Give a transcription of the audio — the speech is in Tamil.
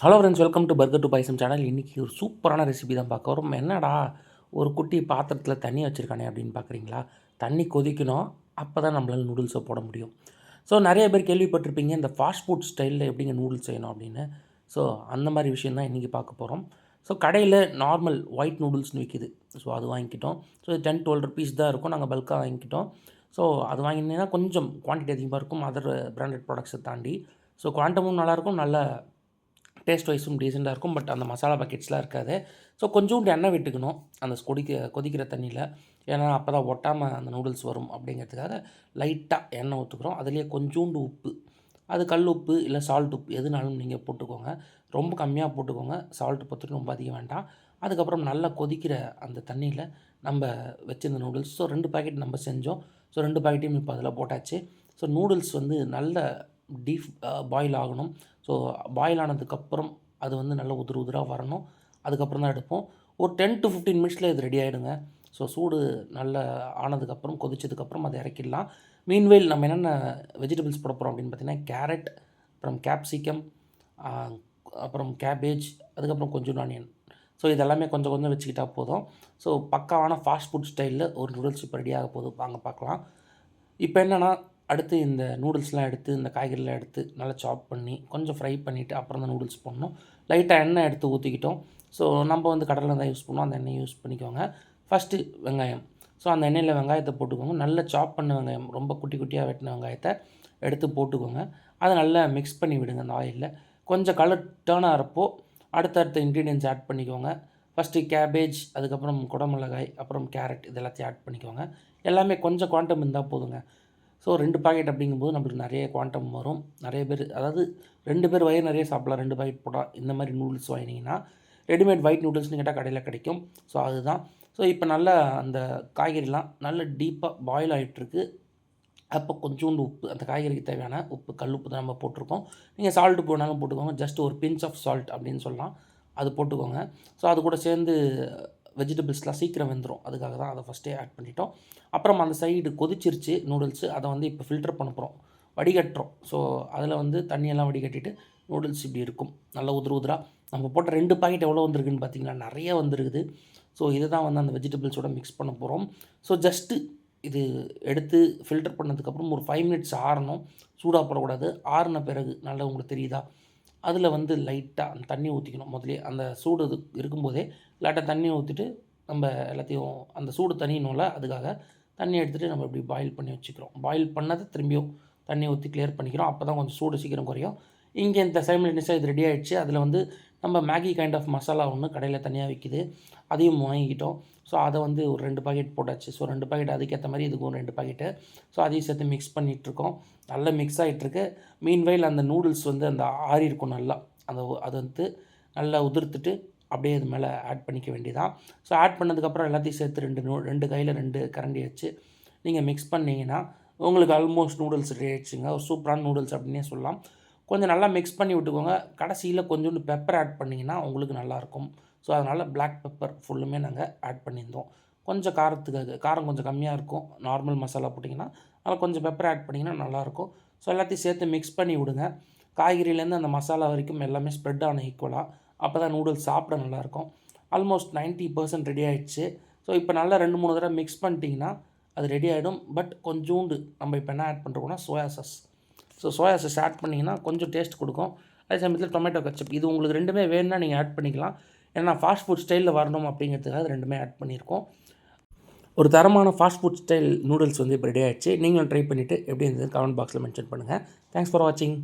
Hello friends welcome to burger to payasam channel இன்றைக்கி ஒரு சூப்பரான ரெசிபி தான் பார்க்க வரும். என்னடா ஒரு குட்டி பாத்திரத்தில் தண்ணி வச்சுருக்கானே அப்படின்னு பார்க்குறீங்களா? தண்ணி கொதிக்கணும் அப்போ தான் நம்மளால் நூடுல்ஸை போட முடியும். ஸோ நிறைய பேர் கேள்விப்பட்டிருப்பீங்க இந்த ஃபாஸ்ட் ஃபுட் ஸ்டைலில் எப்படிங்க நூடுல்ஸ் செய்யணும் அப்படின்னு. ஸோ அந்த மாதிரி விஷயம் தான் இன்றைக்கி பார்க்க போகிறோம் ஸோ கடையில் நார்மல் ஒயிட் நூடுல்ஸ்னு விற்கிது ஸோ அது வாங்கிக்கிட்டோம். ஸோ டென் டுவெல் ருபீஸ் தான் இருக்கும். நாங்கள் பல்காக வாங்கிக்கிட்டோம். ஸோ அது வாங்கினீங்கன்னா கொஞ்சம் குவான்டிட்டி அதிகமாக இருக்கும். அதர் பிராண்டட் ப்ராடக்ட்ஸை தாண்டி. ஸோ குவான்டமும் நல்லாயிருக்கும் நல்ல டேஸ்ட் வைஸும் டீசெண்டாக இருக்கும். பட் அந்த மசாலா பாக்கெட்ஸ்லாம் இருக்காது. ஸோ கொஞ்சோண்டு எண்ணெய் விட்டுக்கணும். அந்த கொதிக்க கொதிக்கிற தண்ணியில். ஏன்னா அப்போ தான் ஒட்டாமல் அந்த நூடுல்ஸ் வரும் அப்படிங்கிறதுக்காக லைட்டாக எண்ணெய் ஊற்றுக்குறோம் அதுலேயே கொஞ்சோண்டு உப்பு. அது கல் உப்பு இல்லை சால்ட் உப்பு எதுனாலும் நீங்கள் போட்டுக்கோங்க. ரொம்ப கம்மியாக போட்டுக்கோங்க. சால்ட் பற்றி ரொம்ப அதிகம் வேண்டாம். அதுக்கப்புறம் நல்லா கொதிக்கிற அந்த தண்ணியில் நம்ம வச்சிருந்த நூடுல்ஸ் ஸோ ரெண்டு பாக்கெட் நம்ம செஞ்சோம். ஸோ ரெண்டு பாக்கெட்டையும் இப்போ அதில் போட்டாச்சு. ஸோ நூடுல்ஸ் வந்து நல்ல டீப் பாயில் ஆகணும். ஸோ பாயில் ஆனதுக்கப்புறம் அது வந்து நல்ல உதிர உதிராக வரணும். அதுக்கப்புறம் தான் எடுப்போம். ஒரு டென் டு ஃபிஃப்டீன் மினிட்ஸில் இது ரெடி ஆகிடுங்க ஸோ சூடு நல்ல ஆனதுக்கப்புறம் கொதிச்சதுக்கப்புறம் அதை இறக்கிடலாம். மீன்வெயில் நம்ம என்னென்ன வெஜிடபிள்ஸ் போட போகிறோம் அப்படின்னு பார்த்தீங்கன்னா கேரட் அப்புறம் கேப்சிகம் அப்புறம் கேபேஜ் அதுக்கப்புறம் கொஞ்சம் ஆனியன் ஸோ இதெல்லாமே கொஞ்சம் கொஞ்சம் வச்சுக்கிட்டா போதும். ஸோ பக்காவான ஃபாஸ்ட் ஃபுட் ஸ்டைலில் ஒரு நூடுல்ஸ் இப்போ ரெடியாக போகுது. வாங்க பார்க்கலாம். இப்போ என்னென்னா அடுத்து இந்த நூடுல்ஸ்லாம் எடுத்து இந்த காய்கறிலாம் எடுத்து நல்லா சாப் பண்ணி கொஞ்சம் ஃப்ரை பண்ணிவிட்டு அப்புறம் தான் நூடுல்ஸ் போடணும். லைட்டாக எண்ணெய் எடுத்து ஊற்றிக்கிட்டோம் ஸோ நம்ம வந்து கடலை தான் யூஸ் பண்ணுவோம். அந்த எண்ணெய் யூஸ் பண்ணிக்கோங்க. ஃபஸ்ட்டு வெங்காயம். ஸோ அந்த எண்ணெயில் வெங்காயத்தை போட்டுக்கோங்க. நல்லா சாப் பண்ண வெங்காயம். ரொம்ப குட்டி குட்டியாக வெட்டின வெங்காயத்தை எடுத்து போட்டுக்கோங்க. அதை நல்லா மிக்ஸ் பண்ணி விடுங்க அந்த ஆயிலில் கொஞ்சம் கலர் டேர்ன் ஆகிறப்போ அடுத்தடுத்த இன்க்ரீடியன்ஸ் ஆட் பண்ணிக்கோங்க. ஃபஸ்ட்டு கேபேஜ் அதுக்கப்புறம் குடமிளகாய் அப்புறம் கேரட் இது எல்லாத்தையும் ஆட் பண்ணிக்கோங்க. எல்லாமே கொஞ்சம் குவான்டம் இருந்தால் போதுங்க. ஸோ ரெண்டு பாக்கெட் அப்படிங்கும்போது நம்மளுக்கு நிறைய குவான்டம் வரும். நிறைய பேர் அதாவது ரெண்டு பேர் வயிறு நிறைய சாப்பிடலாம். ரெண்டு பாக்கெட் போட்டால் இந்த மாதிரி நூடுல்ஸ் வாங்கினீங்கன்னா ரெடிமேட் ஒயிட் நூடுல்ஸ்னு கேட்டால் கடையில் கிடைக்கும். ஸோ அதுதான். ஸோ இப்போ நல்லா அந்த காய்கறிலாம் நல்ல டீப்பாக பாயில் ஆகிட்டுருக்கு அப்போ கொஞ்சோண்டு உப்பு அந்த காய்கறிக்கு தேவையான உப்பு கல் உப்பு தான் நம்ம போட்டிருக்கோம். நீங்கள் சால்ட்டு போனாலும் போட்டுக்கோங்க. ஜஸ்ட் ஒரு பிஞ்ச் ஆஃப் சால்ட் அப்படின்னு சொல்லலாம். அது போட்டுக்கோங்க. ஸோ அது கூட சேர்ந்து வெஜிடபிள்ஸ்லாம் சீக்கிரம் வெந்துடும் அதுக்காக தான் அதை ஃபஸ்ட்டே ஆட் பண்ணிட்டோம். அப்புறம் அந்த சைடு கொதிச்சிருச்சு நூடுல்ஸு அதை வந்து இப்போ ஃபில்டர் பண்ண போகிறோம் வடிகட்டுறோம். ஸோ அதில் வந்து தண்ணியெல்லாம் வடிகட்டிட்டு நூடுல்ஸ் இப்படி இருக்கும். நல்ல உதிர உதிராக நம்ம போட்ட ரெண்டு பாக்கெட் எவ்வளோ வந்திருக்குன்னு பார்த்தீங்கன்னா நிறைய வந்துருக்குது. ஸோ இதை தான் வந்து அந்த வெஜிடபிள்ஸோட மிக்ஸ் பண்ண போகிறோம் ஸோ ஜஸ்ட்டு இது எடுத்து ஃபில்டர் பண்ணதுக்கப்புறம் ஒரு ஃபைவ் மினிட்ஸ் ஆறணும். சூடாக போடக்கூடாது. ஆறின பிறகு நல்லா உங்களுக்கு தெரியுதா? அதில் வந்து லைட்டாக அந்த தண்ணி ஊற்றிக்கணும். முதலே அந்த சூடு இது இருக்கும்போதே லைட்டாக தண்ணி ஊற்றிட்டு நம்ம எல்லாத்தையும் அந்த சூடு தண்ணினும்ல அதுக்காக தண்ணி எடுத்துகிட்டு நம்ம இப்படி பாயில் பண்ணி வச்சுக்கிறோம். பாயில் பண்ணதை திரும்பியும் தண்ணி ஊற்றி கிளியர் பண்ணிக்கிறோம். அப்போ தான் கொஞ்சம் சூடு சீக்கிரம் குறையும். இங்கே இந்த சைமிலினிஸாக இது ரெடி ஆகிடுச்சு அதில் வந்து நம்ம மேகி கைண்ட் ஆஃப் மசாலா ஒன்று கடையில் தனியாக விற்கிது அதையும் வாங்கிக்கிட்டோம் ஸோ அதை வந்து ஒரு ரெண்டு பாக்கெட் போட்டாச்சு. ஸோ ரெண்டு பாக்கெட் அதுக்கேற்ற மாதிரி இதுக்கும் ரெண்டு பாக்கெட்டு ஸோ அதையும் சேர்த்து மிக்ஸ் பண்ணிகிட்ருக்கோம் நல்லா மிக்ஸ் ஆகிட்டுருக்கு மீன்வெயில் அந்த நூடுல்ஸ் வந்து அந்த ஆறி இருக்கும் நல்லா. அந்த அது வந்து நல்லா உதிர்த்துட்டு அப்படியே இது மேலே ஆட் பண்ணிக்க வேண்டியதான் ஸோ ஆட் பண்ணதுக்கப்புறம் எல்லாத்தையும் சேர்த்து ரெண்டு நூ ரெண்டு கையில் ரெண்டு கரண்டி வச்சு நீங்கள் மிக்ஸ் பண்ணிங்கன்னா உங்களுக்கு ஆல்மோஸ்ட் நூடுல்ஸ் ரெடி ஆகிடுச்சுங்க ஒரு சூப்பரான நூடுல்ஸ் அப்படின்னே சொல்லலாம். கொஞ்சம் நல்லா மிக்ஸ் பண்ணி விட்டுக்கோங்க. கடைசியில் கொஞ்சோண்டு பெப்பர் ஆட் பண்ணிங்கன்னா உங்களுக்கு நல்லாயிருக்கும். ஸோ அதனால் பிளாக் பெப்பர் ஃபுல்லுமே நாங்கள் ஆட் பண்ணியிருந்தோம். கொஞ்சம் காரத்துக்காக காரம் கொஞ்சம் கம்மியாக இருக்கும். நார்மல் மசாலா போட்டிங்கன்னா அதில் கொஞ்சம் பெப்பர் ஆட் பண்ணிங்கன்னா நல்லாயிருக்கும். ஸோ எல்லாத்தையும் சேர்த்து மிக்ஸ் பண்ணி விடுங்க. காய்கறியிலேருந்து அந்த மசாலா வரைக்கும் எல்லாமே ஸ்ப்ரெட் ஆன ஈக்குவலாக அப்போ தான் நூடுல்ஸ் சாப்பிட நல்லாயிருக்கும். ஆல்மோஸ்ட் நைன்ட்டி பர்சன்ட் ரெடி ஆகிடுச்சு ஸோ இப்போ நல்லா ரெண்டு மூணு தடவை மிக்ஸ் பண்ணிட்டிங்கன்னா அது ரெடி ஆகிடும் பட் கொஞ்சோண்டு நம்ம இப்போ என்ன ஆட் பண்ணுறோம்னா soya sauce so soya sauce add பண்ணிங்கன்னா கொஞ்சம் டேஸ்ட் கொடுக்கும். அதே சமயத்தில் டொமேட்டோ கச்சப் இது உங்களுக்கு ரெண்டுமே வேணும்னா நீங்கள் ஆட் பண்ணிக்கலாம். ஏன்னா ஃபாஸ்ட் ஃபுட் ஸ்டைலில் வரணும் அப்படிங்கிறதுக்காக ரெண்டுமே ஆட் பண்ணியிருக்கோம். ஒரு தரமான ஃபாஸ்ட் ஃபுட் ஸ்டைல் நூடுல்ஸ் வந்து இப்போ ரெடி ஆகிடுச்சு நீங்களும் ட்ரை பண்ணிவிட்டு எப்படி இருந்தது கமெண்ட் பாக்ஸில் மென்ஷன் பண்ணுங்கள் தேங்க்ஸ் ஃபார் வாட்சிங்